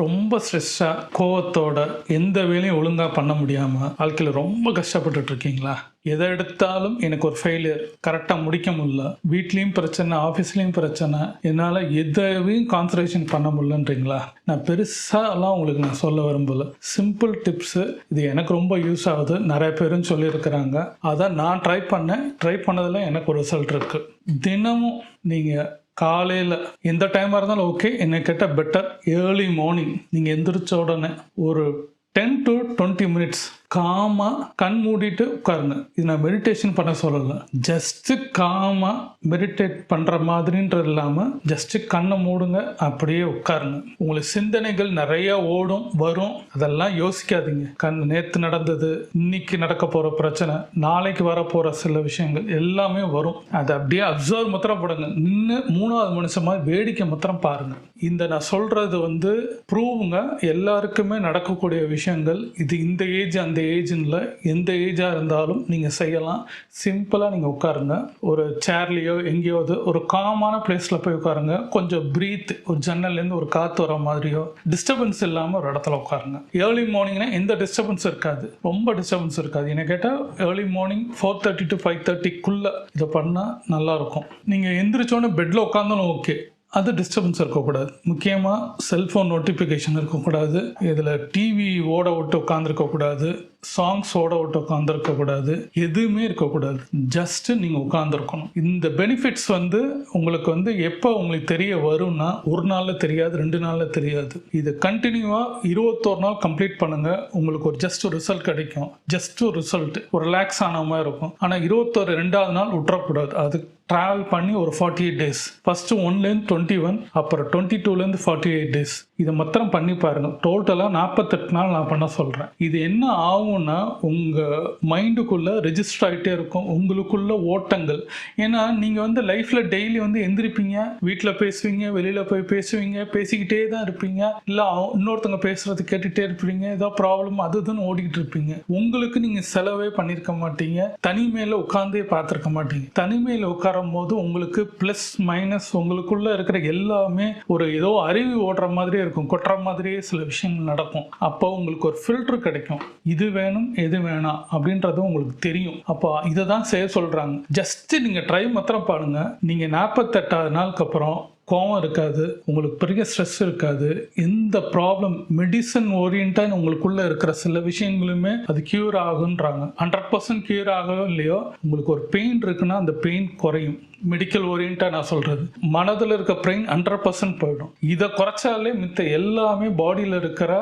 ரொம்ப ஸ்ட்ரெஸ்ஸாக கோவத்தோட எந்த வேலையும் ஒழுங்காக பண்ண முடியாமல் வாழ்க்கையில் ரொம்ப கஷ்டப்பட்டுட்டு இருக்கீங்களா எதை எடுத்தாலும் எனக்கு ஒரு ஃபெயிலியர் கரெக்டாக முடிக்க முடியல. வீட்லேயும் பிரச்சனை ஆஃபீஸ்லேயும் பிரச்சனை. என்னால் எதையும் கான்சன்ட்ரேஷன் பண்ண முடியலன்றீங்களா? நான் பெருசாலாம் உங்களுக்கு நான் சொல்ல விரும்பல. சிம்பிள் டிப்ஸு இது எனக்கு ரொம்ப யூஸ் ஆகுது. நிறைய பேரும் சொல்லியிருக்கிறாங்க. அதை நான் ட்ரை பண்ணேன். ட்ரை பண்ணதில் எனக்கு ஒரு ரிசல்ட் இருக்குது தினமும் நீங்கள் காலையில் எந்த டைமாக இருந்தாலும் ஓகே என்னை கேட்டால் பெட்டர் ஏர்லி மார்னிங் நீங்கள் எந்திரிச்ச உடனே ஒரு டென் டு டுவெண்ட்டி மினிட்ஸ் காமாக கண் மூடிட்டு உட்காருங்க. இது நான் மெடிடேஷன் பண்ண சொல்லலை. ஜஸ்ட்டு காமாக மெடிடேட் பண்ணுற மாதிரின்றது இல்லாமல் ஜஸ்ட்டு கண்ணை மூடுங்க அப்படியே உட்காருங்க. உங்களுக்கு சிந்தனைகள் நிறைய ஓடும் வரும். அதெல்லாம் யோசிக்காதீங்க. கண் நேற்று நடந்தது இன்னைக்கு நடக்க போகிற பிரச்சனை நாளைக்கு வரப்போகிற சில விஷயங்கள் எல்லாமே வரும். அதை அப்படியே அப்சர்வ் மாத்திரம் போடுங்க. நின்று மூணாவது மனுஷன் மாதிரி வேடிக்கை மாத்திரம் பாருங்க. இந்த நான் சொல்றது வந்து ப்ரூவுங்க எல்லாருக்குமே நடக்கக்கூடிய விஷயங்கள். இது இந்த ஏஜ் அந்த ஏஜ்ல எந்த ஏஜாக இருந்தாலும் நீங்கள் செய்யலாம். சிம்பிளாக நீங்கள் உட்காருங்க. ஒரு சேர்லேயோ எங்கேயாவது ஒரு காமான பிளேஸில் போய் உட்காருங்க. கொஞ்சம் ப்ரீத் ஒரு ஜன்னல்லேருந்து ஒரு காற்று வர மாதிரியோ டிஸ்டர்பன்ஸ் இல்லாமல் ஒரு இடத்துல உட்காருங்க. ஏர்லி மார்னிங்னா எந்த டிஸ்டர்பன்ஸ் இருக்காது. ரொம்ப டிஸ்டர்பன்ஸ் இருக்காது. என்ன கேட்டால் early morning four thirty to five தேர்ட்டிக்குள்ளே இதை பண்ணால் நல்லாயிருக்கும் நீங்கள் எந்திரிச்சோன்னே பெட்டில் உட்காந்தாலும் ஓகே அது டிஸ்டர்பன்ஸ் இருக்கக்கூடாது. முக்கியமாக செல்ஃபோன் நோட்டிஃபிகேஷன் இருக்கக்கூடாது. இதில் டிவி ஓட விட்டு உட்காந்துருக்கக்கூடாது சாங்ஸ் ஓட விட்டு உட்காந்துருக்கக்கூடாது எதுவுமே இருக்கக்கூடாது ஜஸ்ட்டு நீங்கள் உட்காந்துருக்கணும் இந்த பெனிஃபிட்ஸ் வந்து உங்களுக்கு வந்து எப்போ உங்களுக்கு தெரிய வரும்னா ஒரு நாளில் தெரியாது ரெண்டு நாளில் தெரியாது. இது கண்டினியூவாக இருபத்தோரு நாள் கம்ப்ளீட் பண்ணுங்கள் உங்களுக்கு ஒரு ஜஸ்ட் ஒரு ரிசல்ட் கிடைக்கும். ஜஸ்ட் ஒரு ரிசல்ட் ஒரு ரிலாக்ஸ் ஆன மாதிரி இருக்கும். ஆனால் இருபத்தோரு ரெண்டாவது நாள் விட்டுறக்கூடாது அது ட்ராவல் பண்ணி ஒரு ஃபார்ட்டி எயிட் டேஸ் ஃபஸ்ட்டு ஒன்லேருந்து டுவெண்ட்டி ஒன் அப்புறம் டுவெண்ட்டி டூலேருந்து ஃபார்ட்டி எயிட் டேஸ் இதை மொத்தம் பண்ணி பாருங்கள் டோட்டலாக நாற்பத்தெட்டு நாள் நான் பண்ண சொல்கிறேன் இது என்ன ஆகும் ஆகும்னா உங்கள் மைண்டுக்குள்ளே ரெஜிஸ்டர் ஆகிட்டே இருக்கும். உங்களுக்குள்ள ஓட்டங்கள். ஏன்னா நீங்கள் வந்து லைஃப்பில் டெய்லி வந்து எந்திரிப்பீங்க. வீட்டில் பேசுவீங்க வெளியில் போய் பேசுவீங்க பேசிக்கிட்டே தான் இருப்பீங்க. இல்லை இன்னொருத்தவங்க பேசுறது கேட்டுகிட்டே இருப்பீங்க. ஏதோ ப்ராப்ளம் அது இதுன்னு ஓடிக்கிட்டு இருப்பீங்க. உங்களுக்கு நீங்கள் செலவே பண்ணியிருக்க மாட்டீங்க. தனிமையில் உட்காந்தே பார்த்துருக்க மாட்டீங்க. தனிமையில் உட்காரும் போது உங்களுக்கு ப்ளஸ் மைனஸ் உங்களுக்குள்ளே இருக்கிற எல்லாமே ஒரு ஏதோ அருவி ஓடுற மாதிரியே இருக்கும். கொட்டுற மாதிரியே சில விஷயங்கள் நடக்கும். அப்போ உங்களுக்கு ஒரு ஃபில்டர் கிடைக்கும். இது வேணும் எது வேணாம் அப்படின்றது உங்களுக்கு தெரியும். அப்போ இதை தான் செய்ய சொல்கிறாங்க ஜஸ்ட் நீங்கள் ட்ரை மாத்திரம் பாருங்கள் நீங்கள் நாற்பத்தெட்டாவது நாளுக்கு அப்புறம் கோவம் இருக்காது உங்களுக்கு பெரிய ஸ்ட்ரெஸ் இருக்காது. எந்த ப்ராப்ளம் மெடிசன் ஓரியன்டாக உங்களுக்குள்ளே இருக்கிற சில விஷயங்களுமே அது கியூர் ஆகுன்றாங்க. ஹண்ட்ரட் பர்சன்ட் கியூர் ஆகவோ இல்லையோ உங்களுக்கு ஒரு பெயின் இருக்குன்னா அந்த பெயின் குறையும். மெடிக்கல் ஓரியன்டாக நான் சொல்கிறது மனதில் இருக்க பெயின் ஹண்ட்ரட் பர்சன்ட் போயிடும். இதை குறைச்சாலே மித்த எல்லாமே பாடியில் இருக்கிற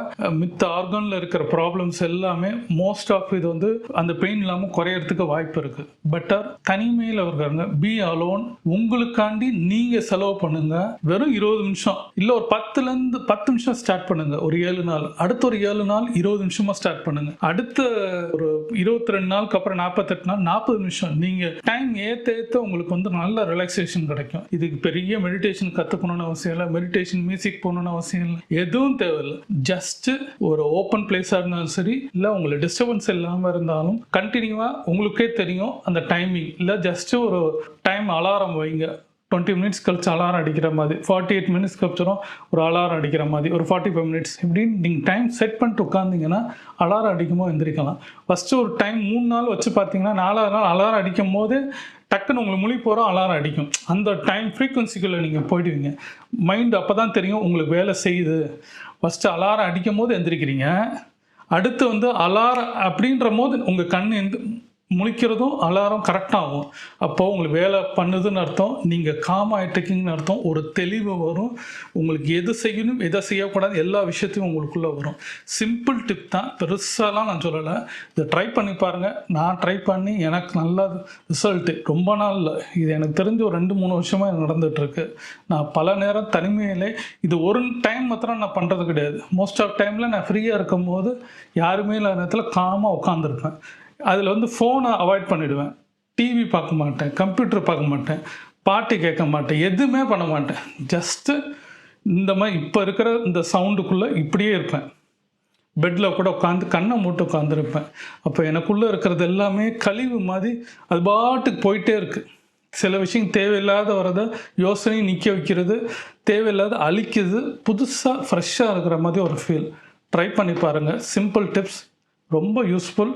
மித்த ஆர்கனில் இருக்கிற ப்ராப்ளம்ஸ் எல்லாமே மோஸ்ட் ஆஃப் இது வந்து அந்த பெயின் இல்லாமல் குறையறதுக்கு வாய்ப்பு இருக்குது பெட்டர் தனிமையில் இருக்காங்க பி அலோன் உங்களுக்காண்டி நீங்கள் செலவு பண்ணுங்க வெறும் இருபது நிமிஷம். இல்லை ஒரு பத்துலேருந்து பத்து நிமிஷம் ஸ்டார்ட் பண்ணுங்க. ஒரு ஏழு நாள். அடுத்த ஒரு ஏழு நாள் இருபது நிமிஷமா ஸ்டார்ட் பண்ணுங்க. அடுத்த ஒரு இருபத்தி ரெண்டு நாளுக்கு அப்புறம் நாற்பத்தெட்டு நாள் நாற்பது நிமிஷம். நீங்கள் டைம் ஏற்ற ஏற்ற உங்களுக்கு வந்து நல்ல ரிலாக்ஸேஷன் கிடைக்கும். இதுக்கு பெரிய மெடிடேஷன் கற்றுக்கணும்னு அவசியம் இல்லை. மெடிடேஷன் மியூசிக் போகணும்னு அவசியம் இல்லை. எதுவும் தேவையில்லை. ஜஸ்ட் ஒரு ஓப்பன் பிளேஸாக இருந்தாலும் சரி இல்லை உங்களுக்கு டிஸ்டர்பன்ஸ் இல்லாமல் இருந்தாலும் கண்டினியூவாக உங்களுக்கே தெரியும் அந்த டைமிங் இல்லை ஜஸ்ட் ஒரு டைம் அலாரம் வைங்க. டுவெண்ட்டி மினிட்ஸ் கழிச்சு அலாரம் அடிக்கிற மாதிரி ஃபார்ட்டி எயிட் மினிட்ஸ் கழிச்சிரும் ஒரு அலாரம் அடிக்கிற மாதிரி ஒரு ஃபார்ட்டி ஃபைவ் மினிட்ஸ் இப்படின்னு நீங்கள் டைம் செட் பண்ணிட்டு உட்காந்திங்கன்னா அலாரம் அடிக்கும்போது எந்திரிக்கலாம். ஃபஸ்ட்டு ஒரு டைம் மூணு நாள் வச்சு பார்த்தீங்கன்னா நாலாவது நாள் அலாரம் அடிக்கும் போது டக்குன்னு உங்களுக்கு மொழி போகிறோம் அலாரம் அடிக்கும். அந்த டைம் ஃப்ரீக்குவன்சிக்குள்ளே நீங்கள் போயிடுவீங்க. மைண்ட் அப்போ தான் தெரியும் உங்களுக்கு வேலை செய்யுது. ஃபஸ்ட்டு அலாரம் அடிக்கும் போது எந்திரிக்கிறீங்க. அடுத்து வந்து அலாரம் அப்படின்ற போது உங்கள் கண் எந்த முழிக்கிறதும் அலாரம் கரெக்டாகும் அப்போ உங்களுக்கு வேலை பண்ணுதுன்னு அர்த்தம் நீங்கள் காம் ஆகிட்டுருக்கீங்கன்னு அர்த்தம். ஒரு தெளிவு வரும். உங்களுக்கு எது செய்யணும் எதை செய்யக்கூடாது எல்லா விஷயத்தையும் உங்களுக்குள்ளே வரும். சிம்பிள் டிப் தான். பெருசாலாம் நான் சொல்லலை. இதை ட்ரை பண்ணி பாருங்கள் நான் ட்ரை பண்ணி எனக்கு நல்ல ரிசல்ட்டு ரொம்ப நாள் இது எனக்கு தெரிஞ்சு ஒரு ரெண்டு மூணு வருஷமாக எனக்கு நடந்துகிட்ருக்கு நான் பல நேரம் தனிமையிலே இது ஒரு டைம் மாத்திரம் நான் பண்ணுறது கிடையாது. மோஸ்ட் ஆஃப் டைமில் நான் ஃப்ரீயாக இருக்கும் யாருமே இல்லாத நேரத்தில் காமாக உட்காந்துருப்பேன் அதில் வந்து ஃபோனை அவாய்ட் பண்ணிவிடுவேன் டிவி பார்க்க மாட்டேன் கம்ப்யூட்டர் பார்க்க மாட்டேன் பாட்டு கேட்க மாட்டேன் எதுவுமே பண்ண மாட்டேன். ஜஸ்ட்டு இந்த மாதிரி இப்போ இருக்கிற இந்த சவுண்டுக்குள்ளே இப்படியே இருப்பேன். பெட்டில் கூட உட்காந்து கண்ணை மூட்டு உட்காந்துருப்பேன் அப்போ எனக்குள்ளே இருக்கிறது எல்லாமே கழிவு மாதிரி அது பாட்டுக்கு போயிட்டே இருக்குது சில விஷயம் தேவையில்லாத வரதை யோசனையும் நிற்க வைக்கிறது தேவையில்லாத அழிக்குது புதுசாக ஃப்ரெஷ்ஷாக இருக்கிற மாதிரி ஒரு ஃபீல் ட்ரை பண்ணி பாருங்கள் சிம்பிள் டிப்ஸ் ரொம்ப யூஸ்ஃபுல்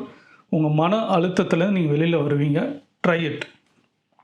உங்கள் மன அழுத்தத்தில் நீங்கள் வெளியில் வருவீங்க. Try it